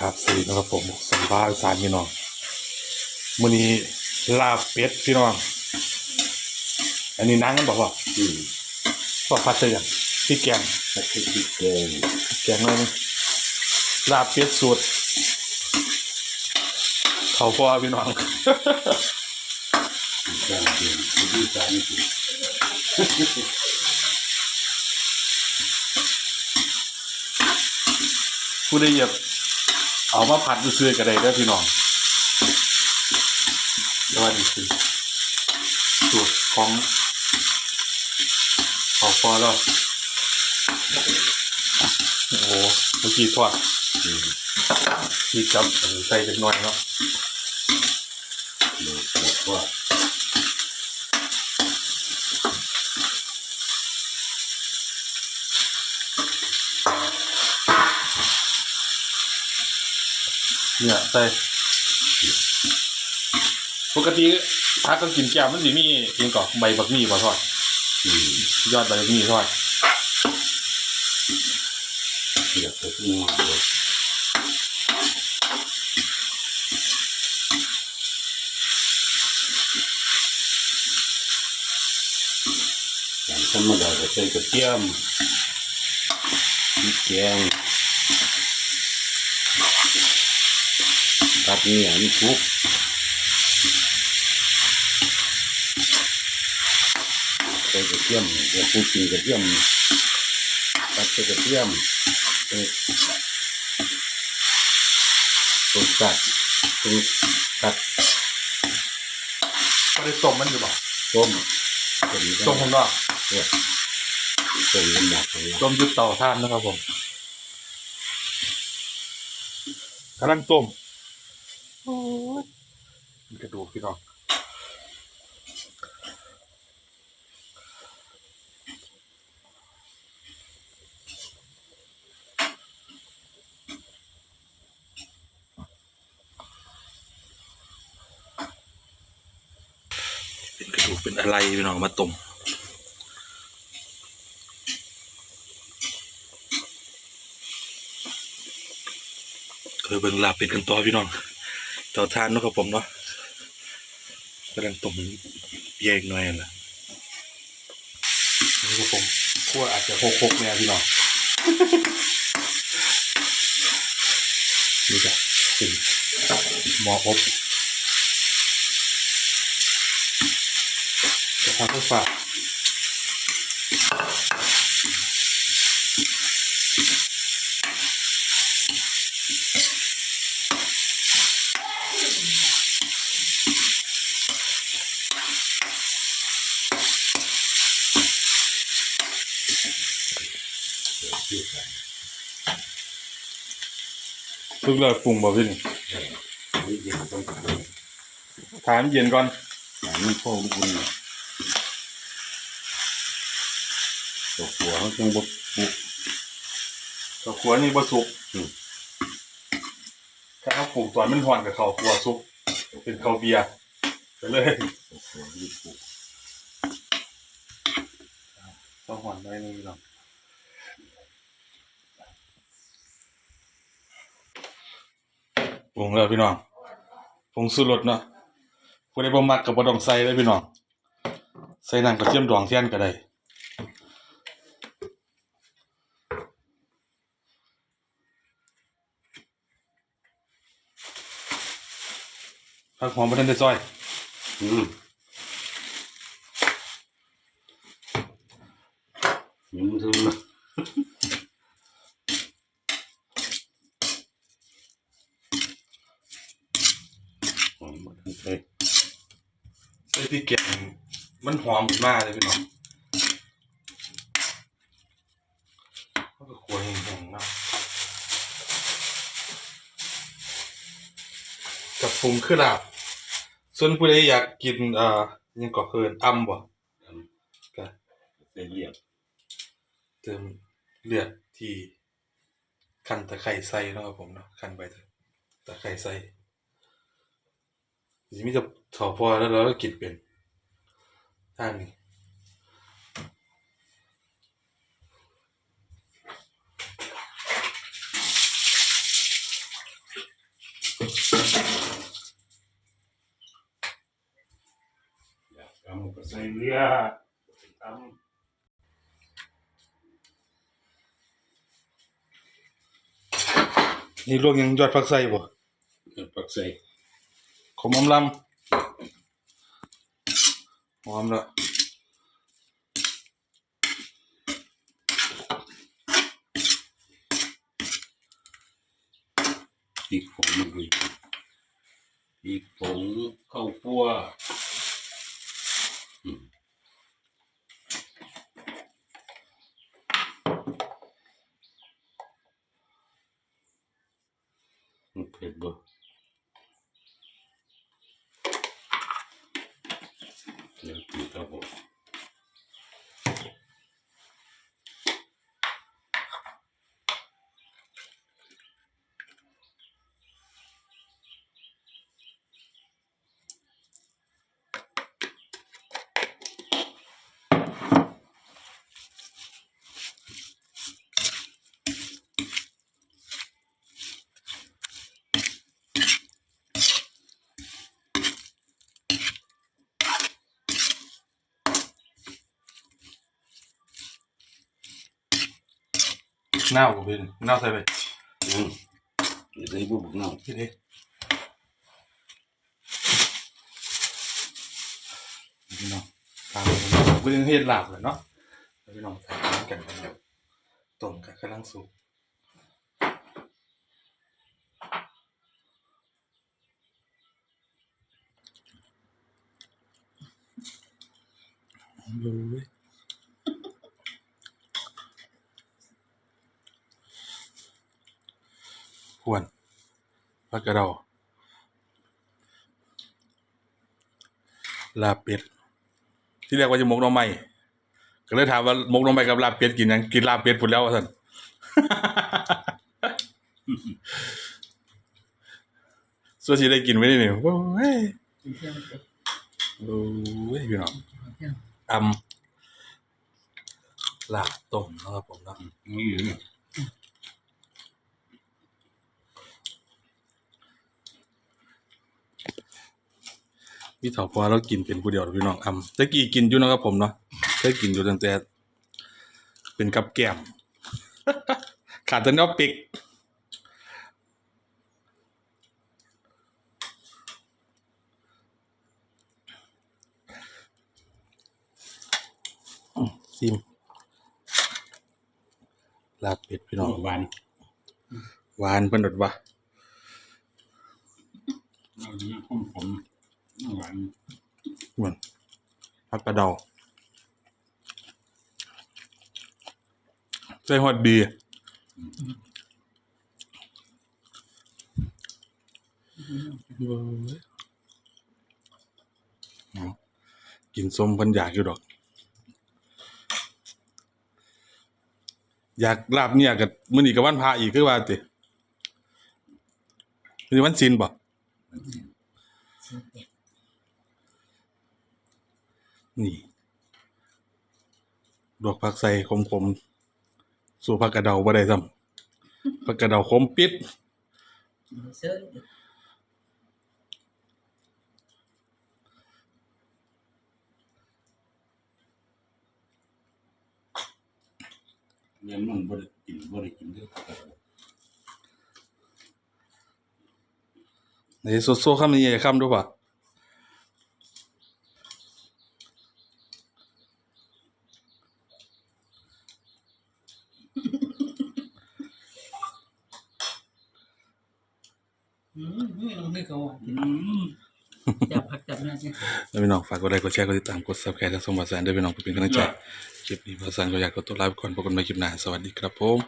ครับสวัสดีนะครับผมสัมภาษณ์สารพี่น้องมื้อนี้ลาบเป็ดพี่น้อง อันนี้นางกันบอกว่าอืมว่าพัดเสียงพี่แกงถ้าคือพริกแกงแกงเลยลาบเป็ดสูตรเขาพ่อพี่น้องจานเดียวที่จานสิผู้ได้เหยียบ เอามาผัดซื้อๆกันได้ด้อพี่น้องแล้วว่านี่คือสูตรของเขาพอแล้วโอ้โหเมื่อกี้ทอดที่จับใส่เป็นน้อยเนาะเดี๋ยวบอก เนี่ยใส่ปกติถ้าก็กินแก้วมันสิมีเพียงก่อใบบักมี่บ่ทอดอืมยอดใบบักมี่ทอดเดี๋ยวจะงอเลยอย่างธรรมดาก็ใส่กระเทียมพริกแกง ตัดเนื้อมันทุกใส่กระเทียมเดี๋ยวผู้กินกระเทียมตัดใส่กระเทียมใส่ต้นตัดต้นตัดก็ได้ต้มมันอยู่บ่ต้มต้มต้มผมเนาะเนี่ยต้มกันหมดเลยต้มอยุดเตาท่านนะครับผมกำลังต้ม มีกระดูกพี่น้องเป็นกระดูกเป็นอะไรพี่น้องมาต้มเคยเบิ่งลาบเป็นกันต่อพี่น้อง เต่าทานนะครับผมเนาะกำลังต้มเปียกหน่อยนั่นแหละนี่ครับผมขั้วอาจจะหกๆเนี่ยพี่น้องนี่จ้ะเป็นหมออบจะทำให้ฝาก ทุกเลยปรุงบ่พี่นี่นี่เย็นต้องการถามเย็นก่อนหามันพ่ออุ่นตัวหัวเขาต้องบดปุกข้าวขัวนี่บ่สุกถ้าเขาปลูกตอนมันห่อนกับเขาวขัวสุก เป็นเขาเบียร์ไปเลยตัวหัวนี่ปุกต้องห่อนไว้นี่พี่น้อง ปรุงแล้วพี่น้องปรุงสุรสเนาะผู้ใดบ่มักก็บ่ต้องใส่เลยพี่น้อง ใส่น้ำกระเทียมดองเทียนก็ได้ผักหอมบ่ทันได้ซอย อืมยังไม่ถึงนะหอมหมดทั้ง เลยใส่พริกแกงมันหอมขึ้นมากเลยพี่น้องแล้วก็คั่วแห้งๆเนาะกับปรุงคือลาบส่วนผู้ใดอยากกินเอ่ออิหยังก็เคินอ่ำบ่ก็เรียบเติมเลือดที่คั่นตะไคร้ใส่เนาะครับผมเนาะคั่นใบตะไคร้ใส่ สิมีแต่ถอพอแล้วเราก็กินเป็นทางนี้อยากทำก็ใส่เรือทนี่ลวกยังยอดผักไส้บ่ำปักใส่ ขมอมลำหอมละพริกผงมันด้วยพริกผงข้าวคั่วอืมมันเผ็ดบ่ เดี๋ นครับผมหน้าวบ่พี่หน้าวใส่ไปอืมเดี๋ยวใส่บุกเนาพี่เด้พี่น้องตามไปผมก็ยังเฮ็ดลาบเลยเนาะแล้วพี่น้องใส่น้ำกันไปแล้วต้มกันกำลังสุกดูเว้ย พวนผักกระเดาลาเป็ดที่เรียกว่าจะมกน่อไม้ก็เลยถามว่ามกน่อไม้กับลาเป็ดกินยังกินลาเป็ดพุ่นแล้วว่านส่วนสิได้กินไว้นี่นี่ยโอ้ยโอ้ยพี่น้องตำลาบต้มนะครับผมนะ นี่อยู่เนี่ย พี่เถาพอเรากินเป็นผู้เดียวพี่น้องอำตะกี้กินอยู่เนาะครับผมเนาะเคยกินอยู่ตั้งแต่ เป็นกับแก้ม ขาดแต่เนื้อปิกอืมซิมลาบเป็ดพี่น้องหวานหวานเพิ่นดดว่าเอาเนื้อข้มผม หวานเหมือนผัดกระเดาใส่ฮอดดียกินส้มพันอยากอยู่ดอก อยากลาบเนี่ยกับมื้อนี้กับวันพระอีกคือว่าติมื้อนี้วันศีลบ่ นี่ดอกผักใส่ขมๆสู่ผักกระเดาบ่ได้ซ้ำผักกระเดาขมปิดเสื้อเรียนมันบ่ได้กินบ่ได้กินเด้อในโซโซ่คำนี้อย่าคำดูป่ะ ไม่ลงนึกเอาอะอืมจับผักจับนี่ยเนี่ยแล้วพี่น้องฝากกดไลค์กดแชร์กดติดตามกด Subscribe และส่งภาแสนด้วยพี่น้องเพื่อเป็นกำลังใจคลิปนี้พระสันก็อยากกดตัวลาไปก่อนพบกันใหม่คลิปหน้าสวัสดีครับผม